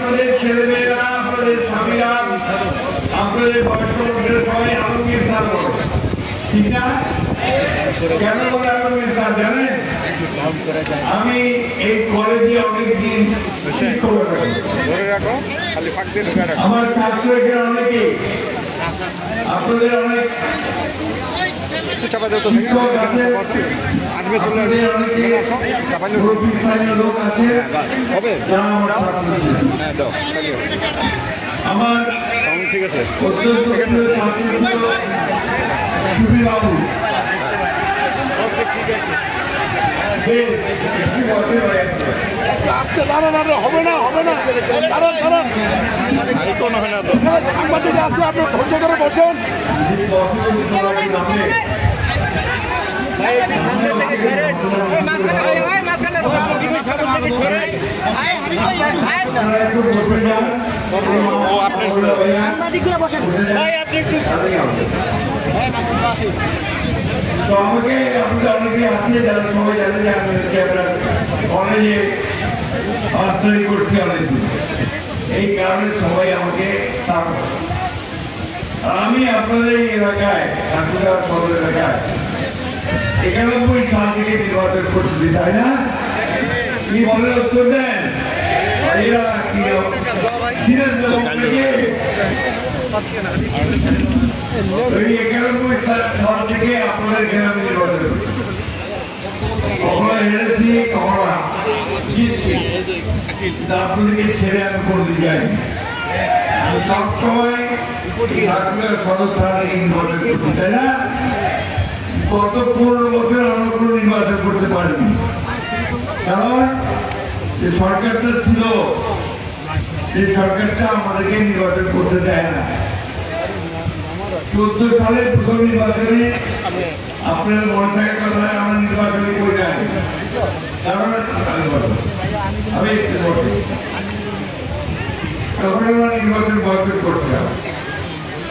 আপনাদের ছেলেমেয়েরা আপনাদের স্বামীরা আপনাদের বয়স্ক লোকেরা সবাই আলমগীর স্যার ঠিক না? কেন বলে আলমগীর স্যার জানেন? আমি এই কলেজে অনেকদিন শিক্ষক আছি। ধরে রাখো খালি ফাঁক দিয়ে ঢুকে রাখো। আমার ছাত্র অনেকে আপনাদের অনেক চাপা দেও তো আছে। আসবে চলে চাপাইলে আছে। হবে। হ্যাঁ দাও খালি আমার ঠিক আছে। অত্যন্ত প্রিয় আজকে দাঁড়ান আরে হবে না হবে না। দাঁড়ান দাঁড়ান সাংবাদিক আছে আপনি ধৈর্য ধরে বসেন। ও, আপনি সাংবাদিকরা বসেন। তো আমাকে অনেকে যারা সবাই জানে যে আপনার কলেজে মাস্টারি করছি অনেকদিন এই কারণে সবাই আমাকে তার আমি আপনাদের এই এলাকায়, ঠাকুরগাঁও সদর এলাকায়, একানব্বই সাল থেকে নির্বাচন করতেছি, তাই না? কি বলে উত্তর দেন? একানব্বই সাল থেকে আপনাদের আমি নির্বাচন করছি কখনো হেরেছি কখনো জিতছি কিন্তু আপনাদেরকে ছেড়ে আমি কোনো নির্বাচন করতে পারিনি কারণ যে সরকারটা ছিল সেই সরকারটা আমাদেরকে নির্বাচন করতে দেয় না। চোদ্দ সালের প্রথম নির্বাচনে আপনার মনে থাকার কথা আমরা নির্বাচনে করে কারণ আমি। তখন আমরা নির্বাচন বয়কট করছিলাম।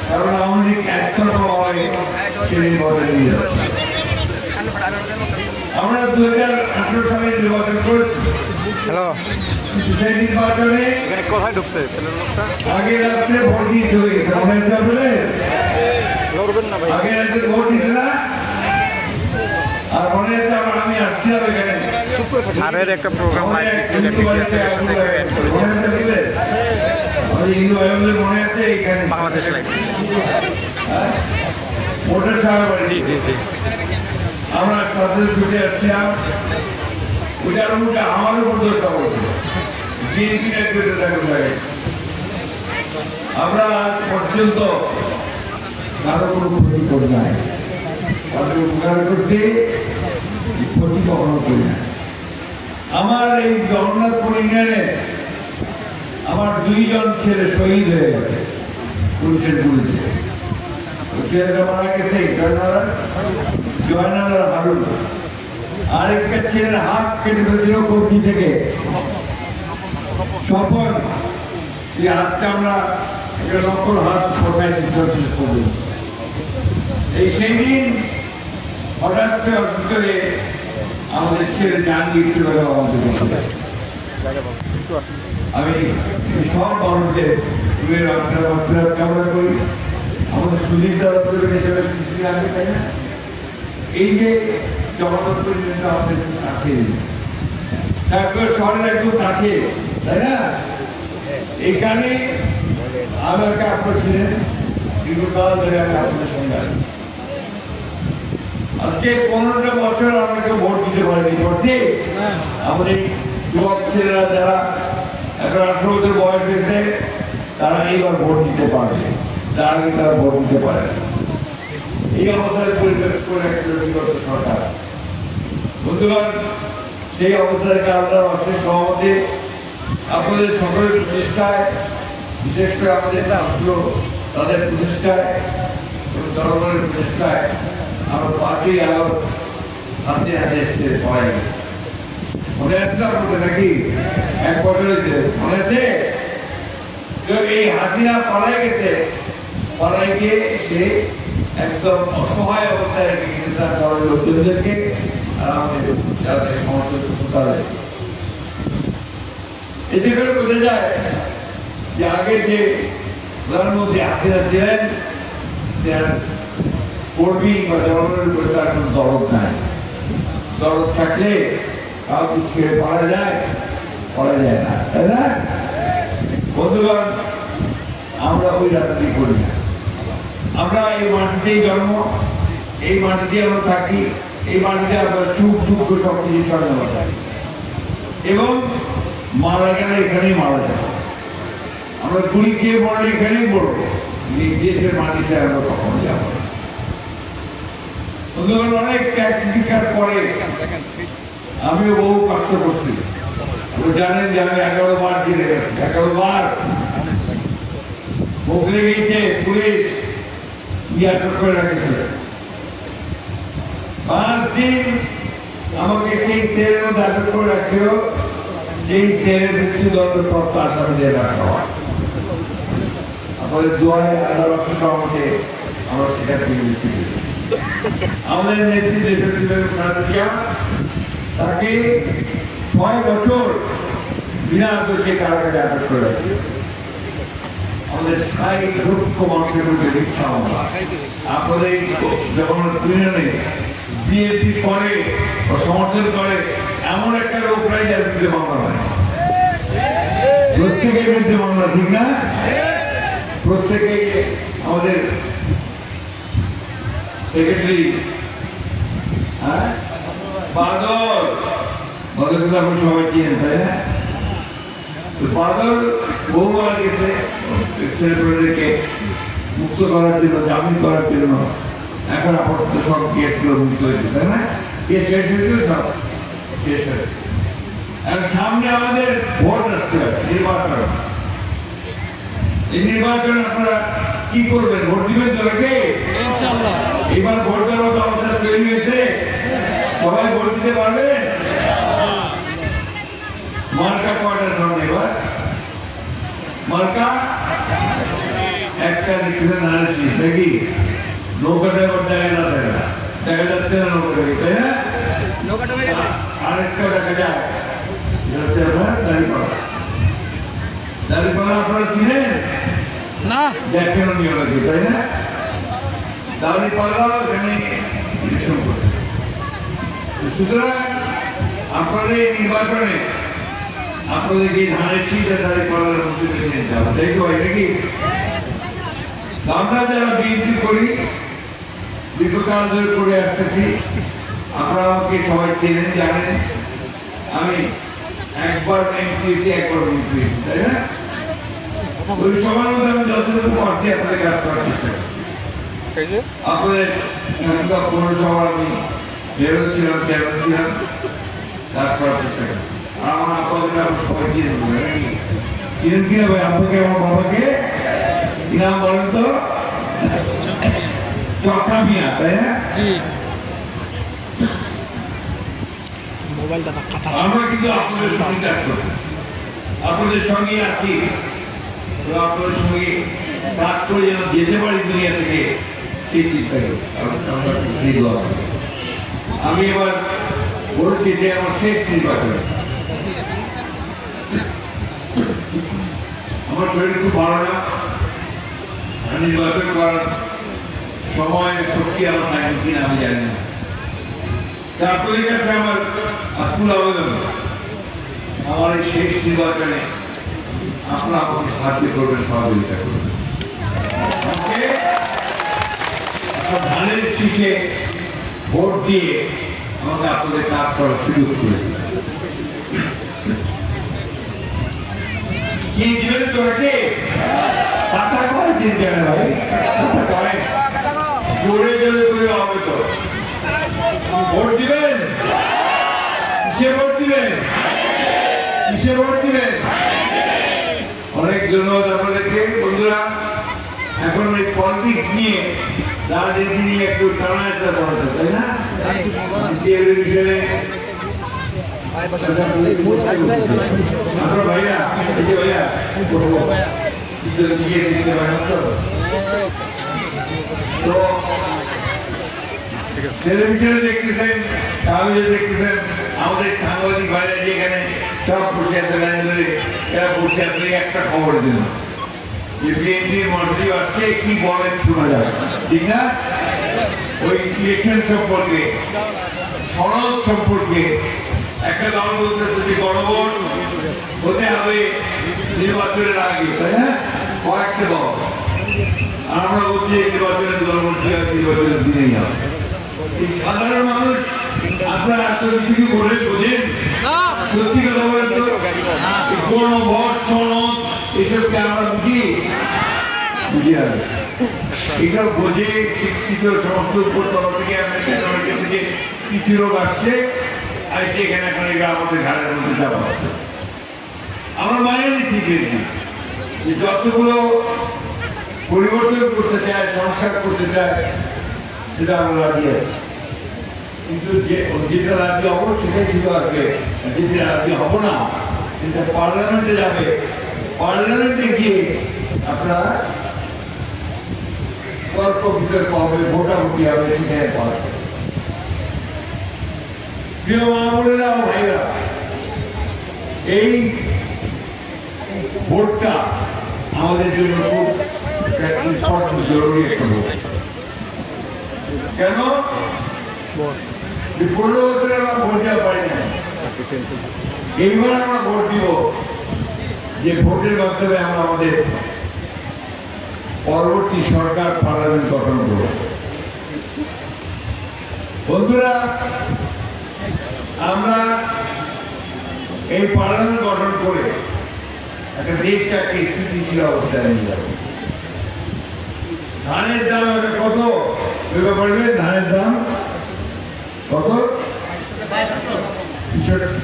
কারণ আমাদের একতরফা ভাবে সে নির্বাচন নিয়ে যাচ্ছে। আমরা দু হাজার আঠারো সালে নির্বাচন করেছি। সেই নির্বাচনে আগে রাত্রে ভোট গেছে। লড়বেন না ভাই। আগে রাত্রে ভোট দিছে না? আর মনে আছে আমার আমি আসছিলাম এখানে স্যারের একটা প্রোগ্রাম বাংলাদেশ লাইভ হ্যাঁ? ভোটের সারা জি জি জি। আমরা সাথে ছুটে আসছিলাম। ওইটার মুখে আমার উপর দোষটা থাকুন আমরা আজ পর্যন্ত কারও কোনো ক্ষতি করি নাই কারও উপকার করতে ক্ষতি কখনো করি না। আমার এই জগন্নাথপুর ইউনিয়নে আমার দুইজন ছেলে শহীদ হয়ে গেছে পুলিশের গুলিতে ছেলেটা মারা গেছে জয়নারায়ণ জয়নাল আর হারুন। আরেকটা ছেলের হাত কেটে ফেলছিল কবজি থেকে। স্বপন এই হাতটা আমরা একটা নকল হাত ফোটাই দিতে এই সেই দিন হঠাৎ করে আমাদের ছেলে জান দিয়ে চলে আমাদের আমি সব মানুষদের তুই আপনার আপনার কামনা করি। আমাদের সুদীপ দ্বারা সৃষ্টি আছে, তাই না? এই যে জগদত্ত কিন্তু আমাদের কাছে। তারপর শহরের একদম কাছে, তাই না? এইখানে আমাকে আপনার ছিলেন। দীর্ঘকাল ধরে আমি আপনাদের সঙ্গে আছি। আজকে পনেরোটা বছর আমাকে ভোট দিতে পারেনি। ভোটে আমাদের যুবক ছেলেরা যারা এখন আঠারো বছর বয়স হয়েছে তারা এইবার ভোট দিতে পারবে। তার আগে তারা ভোট দিতে পারে। এই অবস্থায় পরিবেশ করে রেখেছিল বিগত সরকার। বন্ধুগণ সেই অবস্থা থেকে আপনার অশেষ সহমতে। আপনাদের সকলের প্রচেষ্টায় বিশেষ করে আমাদের ছাত্র তাদের প্রচেষ্টায় এবং জনগণের প্রচেষ্টায় আমরা পাঁচই আগস্ট হাতে হাতে এসছে গেছে মনে আছে আপনাদের নাকি? এক বছর হয়েছে। মনে আছে? এই হাসিনা পালাই গেছে। পালাই গিয়ে সে একদম অসহায় অবস্থায় রেখে গেছে তার দলের লোকজনদেরকে। আর আমাদের যারা সমর্থন পারে এতে করে বোঝা যায় যে আগে যে প্রধানমন্ত্রী হাসিনা ছিলেন তার কর্মী বা জনগণের উপরে তার কোনো দরদ নাই। দরদ থাকলে কাউকে ছেড়ে পারা যায় পারা যায় না। তাই না? বন্ধুগণ, আমরা ওই রাজনীতি করি। না আমরা এই মাটিতেই জন্ম, এই মাটিতে আমরা থাকি, এই মাটিতে আমরা সুখ দুঃখ সব কিছু সঙ্গে থাকি এবং মারা গেলে এখানেই মারা যাবে আমরা গুলি খেয়ে মরলে এখানেই মরবো। দেশের মাটিতে আমরা কখনো যাব না বন্ধুগণ অনেক ত্যাগ প্রতিকার পরে আমিও বহু কষ্ট করছি। আপনি জানেন যে আমি এগারো বার জেলে গেছি, এগারো বার। বকলে গিয়েছে পুলিশ নিয়ে আটক করে রেখেছিল। পাঁচ দিন আমাকে সেই সেলের মধ্যে আটক করে রাখছিল যেই সেলের মৃত্যুদণ্ড প্রাপ্ত আসামিদের রাখা হয়। আমাদের দোয়ায় আদালত সহমতে আমরা সেটা থেকে মুক্তি পেয়েছি। আমাদের নেত্রী দেশনেত্রী বেগম তাকে ছয় বছর বিনা দোষে কারাগারে আটক করে রাখে আমাদের স্থায়ী লক্ষ মানুষের মধ্যে ইচ্ছা আমরা। আপনাদের যখন ইউনিয়নে বিএনপি করে বা সমর্থন করে, এমন একটা লোক নাই যার বিরুদ্ধে মামলা হয়। প্রত্যেকের বিরুদ্ধে মামলা, ঠিক না? প্রত্যেকে আমাদের সেক্রেটারি। হ্যাঁ? আপনি সবাই চিনেন, তাই না? তো বাদল বহুবার গেছে মুক্ত করার জন্য, জামিন করার জন্য। এখন আপাতত সব কেসগুলো মুক্ত হয়েছে, তাই না? কেস শেষ হয়েছে সব? শেষ হয়েছে সামনে আমাদের ভোট আসতে হবে, নির্বাচন। এই নির্বাচন আপনারা কি করবেন? ভোট দিবেন তো নাকি এবার ভোট দেওয়ার মতো অবস্থা তৈরি হয়েছে। সবাই ভোট দিতে পারবেন মার্কা কয়টার সামনে এবার। মার্কা? একটা দেখতে নাড়েছি নাকি? নৌকাটা এবার দেখা না দেখা যাচ্ছে না নৌকাটাকে তাই না? আরেকটা দেখা যায় হচ্ছে আপনার দাঁড়িপাড়া দাঁড়িপাড়া আপনারা চিনেন? না। দেখেন তাই না? এখানে সুতরাং আপনাদের এই নির্বাচনে আপনাদের যে ধানের শীত দাঁড়ি পাল্লার মধ্যে তাই তো নাকি? আমরা যারা বিএনপি করি, দীর্ঘকাল করে আসতেছি আপনারা আমাকে সবাই চেনেন, জানেন? আমি একবার এমপি একবার তাই না? ওই মধ্যে আমি যতটুকু পারছি আপনাদের কাজ করার চেষ্টা করি। এই যে? আপনাদের পৌরসভা আমি বেরোচ্ছিলাম চেয়ারম্যান ছিলাম কাজ করার চেষ্টা করি। আর আমার আপাতত আমি সবাই চিনে চিনেন কিনা ভাই? আপনাকে আমার বাবাকে? কি নাম বলেন তো? চক্রা মিয়া তাই না? মোবাইলটা আমরা কিন্তু আপনাদের সঙ্গে আপনাদের সঙ্গে আছি। তো আপনাদের সঙ্গে কাজ করে যেন যেতে পারি দুনিয়া থেকে, সেই চিন্তা। আমি এবার বলছি যে আমার শেষ নির্বাচন। আমার শরীর খুব ভালো না। নির্বাচন করার সময় শক্তি আমার থাকে কিনা আমি জানি না। তা আপনাদের কাছে আমার আকুল আবেদন, আমার এই শেষ নির্বাচনে আপনারা আমাকে সাহায্য করবেন। সহযোগিতা করবেন ধানের শীষে ভোট দিয়ে আমাকে আপনাদের কাজ করার সুযোগ করে। কি দিবেন তো নাকি কয় দিন কেন ভাই? টাকা কয়? জোরে জোরে করে হবে তো। ভোট দিবেন? কিসে ভোট দিবেন? কিসে ভোট দিবেন? অনেক ধন্যবাদ আপনাদেরকে। বন্ধুরা, এখন এই পলিটিক্স নিয়ে, রাজনীতি নিয়ে একটু টানা একটা করা তাই না? টেলিভিশনে টেলিভিশনে দেখতেছেন কাগজে দেখতেছেন আমাদের সাংবাদিক ভাইরা যে এখানে সব আছে লাইন ধরে এরা বসে আছে একটা খবর দিন যে বিএনপির মন্ত্রী আসছে, কি বলেন শোনা যাবে। ঠিক না? ওই ইলেকশন সম্পর্কে, সনদ সম্পর্কে একটা দল বলতেছে যে গণভোট হতে হবে নির্বাচনের আগে, তাই না? কয়েকটা দল। আর আমরা বলছি নির্বাচনের গণভোট নির্বাচনের দিনেই হবে। এই সাধারণ মানুষ আপনারা এত কিছু বোঝেন সত্যি কথা বলেন তো। এই কোন ভোট সনদ এসবকে আমরা বুঝি? বুঝি আর এসব বোঝে শিক্ষিত সমস্ত উপর তরফ থেকে আমেরিকা আমেরিকা থেকে কিছু লোক আসছে। আর সেখানে এখন এগুলো আমাদের ঘাড়ের মধ্যে যাওয়া আছে। আমার মানে নিচ্ছি যে যতগুলো পরিবর্তন করতে চায় সংস্কার করতে চায় সেটা আমরা রাজি আছি। কিন্তু যে যেটা রাজি হব সেটাই শুধু আসবে যেটা রাজি হব না। সেটা পার্লামেন্টে যাবে। পার্লামেন্টে গিয়ে আপনারা তর্ক বিতর্ক হবে, ভোটাভুটি হবে সেখানে পাস প্রিয় মা বোনেরা ভাইরা এই ভোটটা আমাদের জন্য খুব জরুরি কেন? আমরা ভোট দেওয়া পারি না এইবার আমরা ভোট দিব। যে ভোটের মাধ্যমে আমরা আমাদের পরবর্তী সরকার পার্লামেন্ট গঠন করব। বন্ধুরা, আমরা এই পার্লামেন্ট গঠন করে একটা দেশটাকে স্থিতিশীল অবস্থায় নিয়ে যাব। ধানের দাম কত? পড়বে ধানের দাম কত?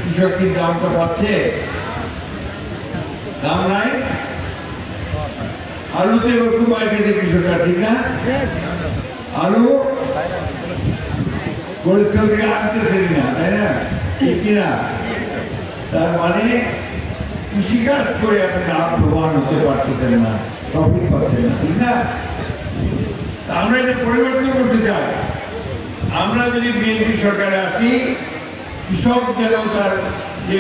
কৃষক কি দামটা পাচ্ছে? দাম নাই? আলুতে একটু বাইরে কৃষকরা ঠিক না? আলু? পরীক্ষা থেকে আনতেছেন না তাই না? ঠিক কিনা? তার মানে কৃষিকাজ করে আপনি লাভবান হতে পারতেছেন না প্রফিট পাচ্ছেন না, ঠিক না? আমরা এটা পরিবর্তন করতে চাই। আমরা যদি বিএনপি সরকারে আসি, কৃষক যেন তার যে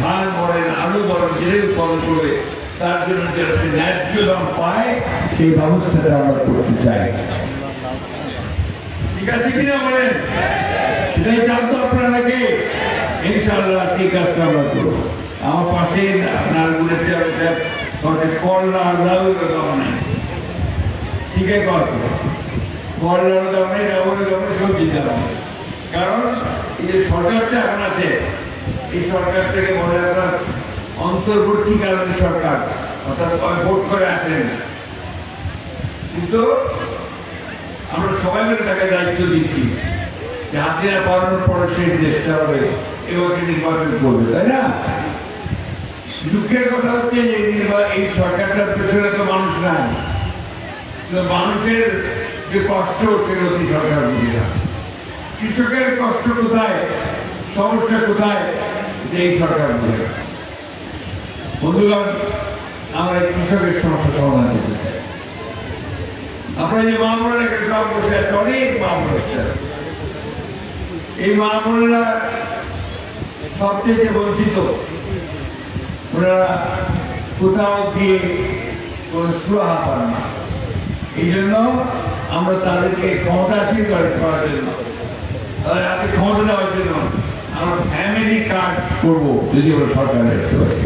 ধান বলেন আলু বলেন যে উৎপাদন করবে, তার জন্য যেন সে ন্যায্য দাম পায়, সেই ব্যবস্থাটা আমরা করতে চাই। ঠিক আছে কিনা বলেন? সেটাই জানতো আপনারা নাকি ইনশাআল্লাহ সেই কাজটা আমরা করব। আমার পাশে আপনার গুলেতে করলা দাম ঠিক আছে করলার দাম নেই ডাবরের দাম সবজির দাম কারণ এই যে সরকারটা এখন এই সরকার থেকে বলে আপনার অন্তর্বর্তীকালীন সরকার, অর্থাৎ ভোট করে আসেন। কিন্তু আমরা সবাই মিলে তাকে দায়িত্ব দিচ্ছি যে হাসিনা পালানোর পরে সেই দেশটা হবে, এবারকে নির্বাচন করবে, তাই না? দুঃখের কথা হচ্ছে এই সরকারটার পেছনে তো মানুষ নাই। মানুষের যে কষ্ট অতি সরকার বুঝে না। কৃষকের কষ্ট কোথায়? সমস্যা কোথায়? এটা এই সরকার বুঝে বন্ধুগণ, আমরা কৃষকের সমস্যা সমাধান করতে চাই। আপনারা যে মা এখানে সব বসে আছে অনেক মা বসে আছে। এই মা বোনেরা সবচেয়ে বঞ্চিত ওনারা কোথাও গিয়ে কোনো সুরাহা পান না। এই জন্য আমরা তাদেরকে ক্ষমতাশীল করে করার জন্য। তাদের হাতে ক্ষমতা দেওয়ার জন্য আমরা ফ্যামিলি কার্ড করব, যদি আমরা সরকারে আসতে পারি।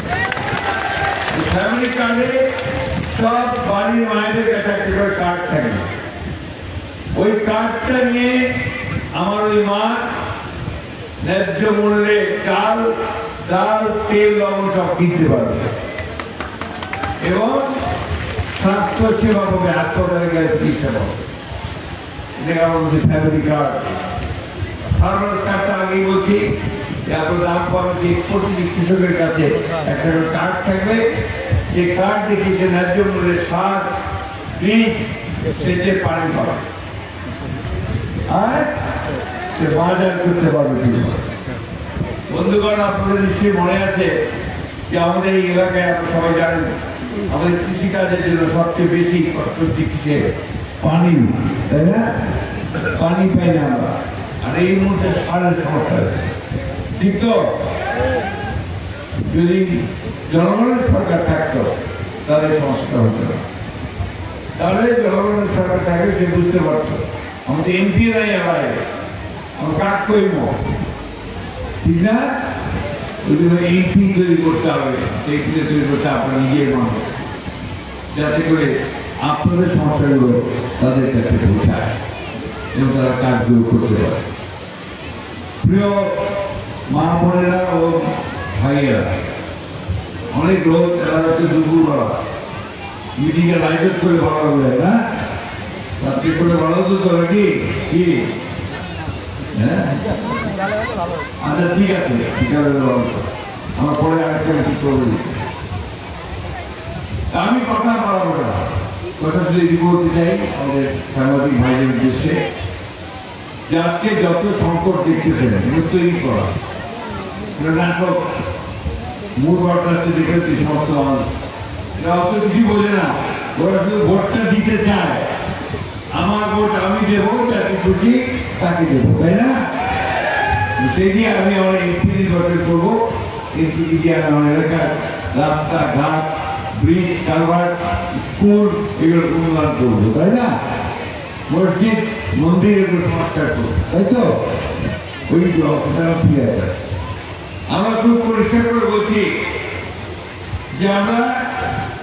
ফ্যামিলি কার্ডে সব বাড়ির মায়েদের কাছে একটা করে কার্ড থাকে। ওই কার্ডটা নিয়ে আমার ওই মা ন্যায্য মূল্যে চাল, ডাল, তেল, লবণ সব কিনতে পারবে। এবং স্বাস্থ্য সেবা পাবে হাসপাতালে গেলে চিকিৎসা পাবে ফ্যামিলি কার্ড কার্ডটা আগেই বলছি যে যে কৃষকের কাছে একটা করে কার্ড থাকবে। সেই কার্ড দেখে যে ন্যায্য মূল্যে সার, বীজ সেচের পানি পাবে। আর সে বাজার করতে পারবে বন্ধুগণ, আপনাদের নিশ্চয়ই মনে আছে যে আমাদের এই এলাকায় আপনারা সবাই জানেন আমাদের কৃষিকাজের জন্য সবচেয়ে বেশি কষ্ট হচ্ছে পানি, তাই না? পানি পাই না আমরা। আর এই মুহূর্তে সারের সমস্যা আছে ঠিক তো? যদি জনগণের সরকার থাকতো, তাহলে সমস্যা হতো না। তাহলে জনগণের সরকার থাকলে সে বুঝতে পারতো। আমাদের এমপি নাই আবার আমার কাক কইব ঠিক না? জন্য এমপি তৈরি করতে হবে। এমপি তৈরি করতে আপনার নিজের মানুষ যাতে করে আপনাদের সমস্যাগুলো তাদের কাছে পৌঁছায় এবং তারা কাজগুলো করতে পারে। প্রিয় মা বোনেরা ও ভাইয়েরা, অনেক লোক এরা হচ্ছে দুপুরবেলা মিটিংয়ে লাইভেট করে বলা হবে না? রাত্রি করে বলা তো তো নাকি? কি? হ্যাঁ? আচ্ছা ঠিক আছে ঠিক আছে আমার পরে আরেকটা ঠিক করে আমি কথা বাড়াবো না। কথা শুধু রিপোর্ট চাই আমাদের সাংবাদিক ভাইদের উদ্দেশ্যে। যে আজকে যত সংকট দেখতেছেন, এগুলো তৈরি করা। নাটক। মূল ঘটনা দেখেছি সমস্ত মানুষ। এরা অত কিছু বোঝে না। ওরা শুধু ভোটটা দিতে চায়। আমার ভোট আমি দেবো, যাকে খুশি তাকে দেবো, তাই না? সেই আমি আমার এমপি নির্বাচন করব এমপি আমার এলাকার রাস্তাঘাট ব্রিজ কালভার্ট স্কুল এগুলো উন্নয়ন করব, তাই না? মসজিদ, মন্দির এগুলো সংস্কার করব, তাই তো? ওই যে অবস্থা ফিরে আছে আমরা খুব পরিষ্কার করে বলছি যে আমরা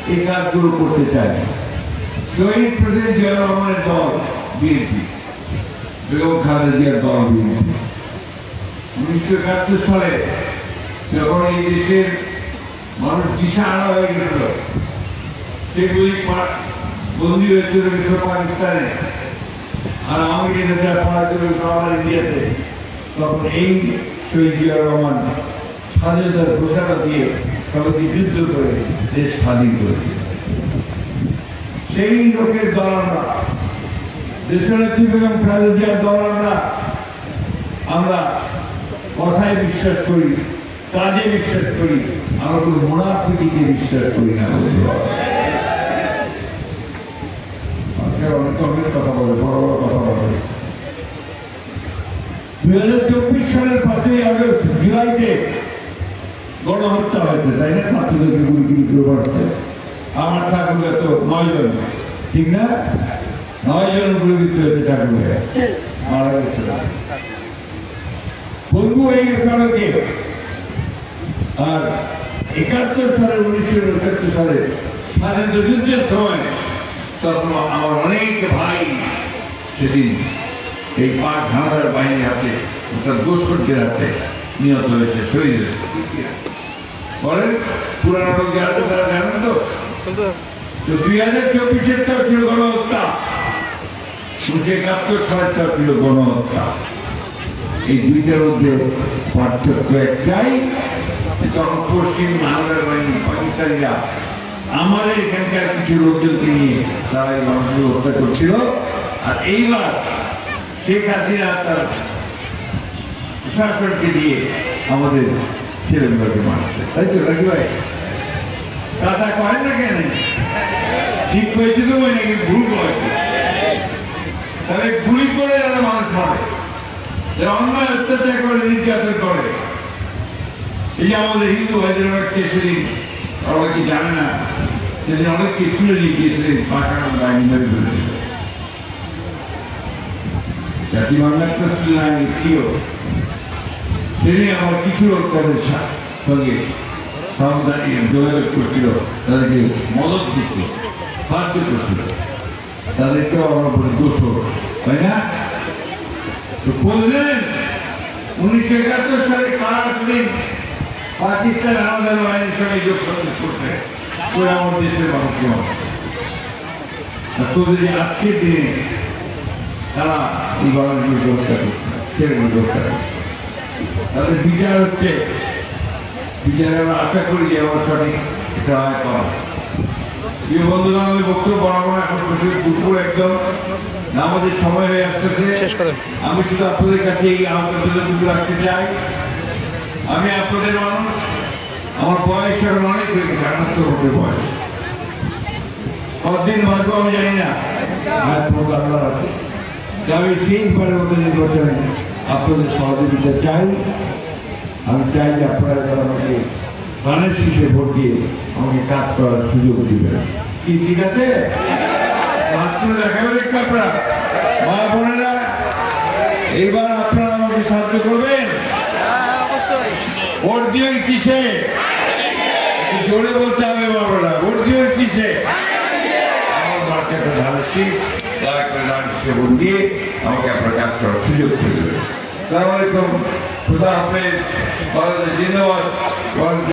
এই কাজগুলো করতে চাই। শহীদ প্রেসিডেন্ট জিয়া রহমানের দল, বিএনপি। বেগম খালেদা জিয়ার দল, বিএনপি। উনিশশো একাত্তর সালে যখন এই দেশের মানুষ দিশা আনা হয়ে গেছিল সেগুলি বন্দী হয়ে চলে গেছিল পাকিস্তানে আর আমি নেতা পাড়া চলে আমার ইন্ডিয়াতে। তখন এই শহীদ রহমান স্বাধীনতার ঘোষণা দিয়ে সবাইকে যুদ্ধ করে দেশ স্বাধীন করেছে। সেই লোকের দল আমরা, দেশনেত্রী বেগম খালেদা জিয়ার দল আমরা আমরা কথায় বিশ্বাস করি, কাজে বিশ্বাস করি আমরা কোনো মোনাফিটিকে বিশ্বাস করি না কথা বলে, বড় বড় কথা বলে। দুই হাজার চব্বিশ সালের তাই না? আমার ঠাকুরে তো না? মারা গেছে। বন্ধু হয়ে গেছে অনেকে আর একাত্তর সালে, উনিশশো একাত্তর সালে স্বাধীনতা যুদ্ধের সময় তখন আমার অনেক ভাই সেদিন এই পাক হানাদার বাহিনীর হাতে অর্থাৎ দোসরদের হাতে নিহত হয়েছে হয়েছে। বলেন, পুরানো লোক তারা জানেন তো? তো দুই হাজার চব্বিশের তো ছিল গণহত্যা। উনিশশো একাত্তর সালেরটা ছিল গণহত্যা। এই দুইটার মধ্যে পার্থক্য একটাই তখন পশ্চিম ভারতের বাহিনী, পাকিস্তানিরা আমাদের এখানকার কিছু লোকজনকে নিয়ে তারা এই মানুষকে হত্যা করছিল। আর এইবার শেখ হাসিনা তার শাসনকে দিয়ে আমাদের ছেলেগুলোকে মারছে। তাই তো রাখি ভাই? কথা কয় না কেন? ঠিক হয়েছে তো ওই নাকি ভুল হয়েছে? তাহলে গুলি করে যারা মানুষ মারে। যারা অন্যায় অত্যাচার করে নির্যাতন করে। এই আমাদের হিন্দু ভাইদের অনেক কেসরি ওরা কি জানে না? সেদিন অনেককে তুলে নিয়ে গিয়েছিলেন পাঠানো বাহিনী মেরে ফেলেছিল জাতি বাংলার তুলে আনি প্রিয় সেদিন আমার কিছু লোক তাদের সঙ্গে সাবধানী যোগাযোগ করছিল, তাদেরকে মদত দিচ্ছিল সাহায্য করছিল। তাদেরকেও আমরা বলি দোষ তাই না? বললেন উনিশশো একাত্তর সালে কারা আসলেন পাকিস্তান আমাদের বাহিনীর সঙ্গে যোগ সন্দেশ করতে। করে আমার দেশের মানুষকে তোদের এই আজকের দিনে তারা এই মানুষগুলোকে হত্যা করছে ছেলেগুলোকে হত্যা করছে তাদের বিচার হচ্ছে বিচারে আমরা আশা করি যে আমার সঠিক সহায় করা প্রিয় বন্ধুরা আমি বক্তব্য বাড়াবো না, এখন দুপুর একদম। আমাদের সময় হয়ে আসতেছে। আমি শুধু আপনাদের কাছে এই আহ্বানটুকু রাখতে চাই। আমি আপনাদের মানুষ আমার বয়স এখন অনেক হয়ে গেছে আটাত্তর বছর বয়স। কতদিন বাঁচবো আমি জানি না। আল্লাহ আছে আমি সেইবারের মতো নির্বাচনে আপনাদের সহযোগিতা চাই। আমি চাই যে আপনারা আমাকে প্রাণের শীষে ভোট দিয়ে আমাকে কাজ করার সুযোগ দিবেন। কি ঠিক আছে? মাত্র দেখাবেন একটু আপনারা। মা বোনেরা, এইবার আপনারা আমাকে সাহায্য করবেন? ভোট দিবেন কিসে? একটু জোরে বলতে হবে বাবারা ভোট দিবেন কিসে? আমার দয়া করে ধানের দিয়ে আমাকে আপনার কাজ সুযোগ করে দেবেন। সালামালাইকুম খুদা হাফেজ। জিন্দাবাদ।